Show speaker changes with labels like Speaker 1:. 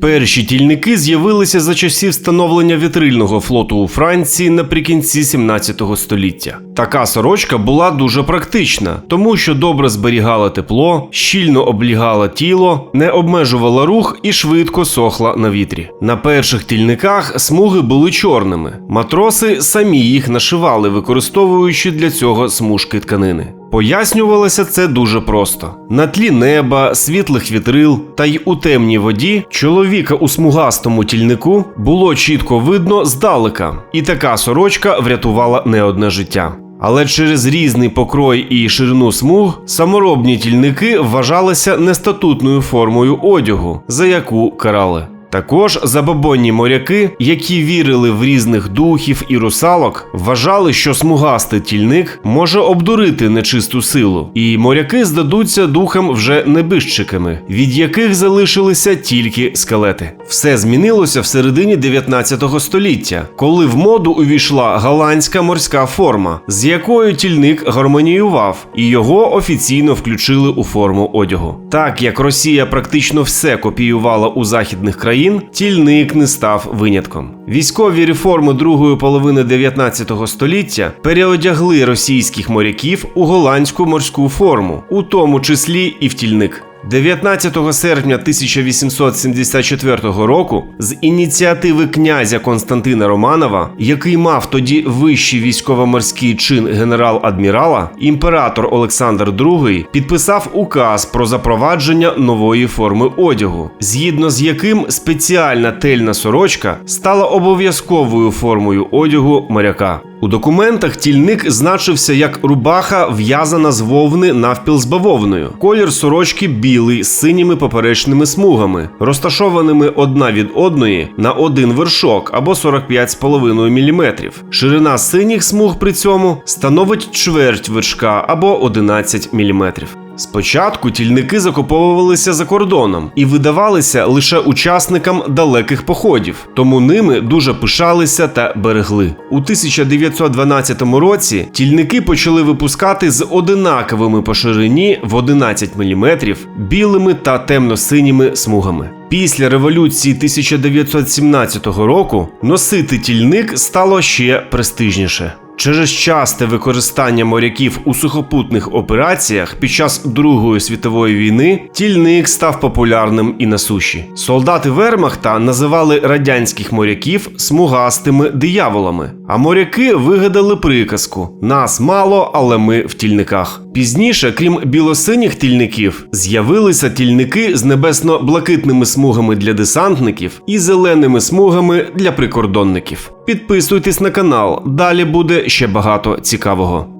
Speaker 1: Перші тільники з'явилися за часів становлення вітрильного флоту у Франції наприкінці 17 століття. Така сорочка була дуже практична, тому що добре зберігала тепло, щільно облігала тіло, не обмежувала рух і швидко сохла на вітрі. На перших тільниках смуги були чорними. Матроси самі їх нашивали, використовуючи для цього смужки тканини. Пояснювалося це дуже просто: на тлі неба, світлих вітрил та й у темній воді чоловіка у смугастому тільнику було чітко видно здалека, і така сорочка врятувала не одне життя. Але через різний покрой і ширину смуг саморобні тільники вважалися нестатутною формою одягу, за яку карали. Також забобонні моряки, які вірили в різних духів і русалок, вважали, що смугастий тільник може обдурити нечисту силу, і моряки здадуться духам вже небижчиками, від яких залишилися тільки скелети. Все змінилося в середині 19 століття, коли в моду увійшла голландська морська форма, з якою тільник гармоніював, і його офіційно включили у форму одягу. Так як Росія практично все копіювала у західних країн, тільник не став винятком. Військові реформи другої половини 19 століття переодягли російських моряків у голландську морську форму, у тому числі і в тільник. 19 серпня 1874 року з ініціативи князя Константина Романова, який мав тоді вищий військово-морський чин генерал-адмірала, імператор Олександр II підписав указ про запровадження нової форми одягу, згідно з яким спеціальна тельна сорочка стала обов'язковою формою одягу моряка. У документах тільник значився як рубаха, в'язана з вовни навпіл з бавовною. Колір сорочки білий з синіми поперечними смугами, розташованими одна від одної на один вершок або 45,5 мм. Ширина синіх смуг при цьому становить чверть вершка або 11 мм. Спочатку тільники закуповувалися за кордоном і видавалися лише учасникам далеких походів, тому ними дуже пишалися та берегли. У 1912 році тільники почали випускати з одинаковими по ширині в 11 мм білими та темно-синіми смугами. Після революції 1917 року носити тільник стало ще престижніше. Через часте використання моряків у сухопутних операціях під час Другої світової війни тільник став популярним і на суші. Солдати Вермахта називали радянських моряків смугастими дияволами, а моряки вигадали приказку: нас мало, але ми в тільниках. Пізніше, крім білосиніх тільників, з'явилися тільники з небесно-блакитними смугами для десантників і зеленими смугами для прикордонників. Підписуйтесь на канал, далі буде ще багато цікавого.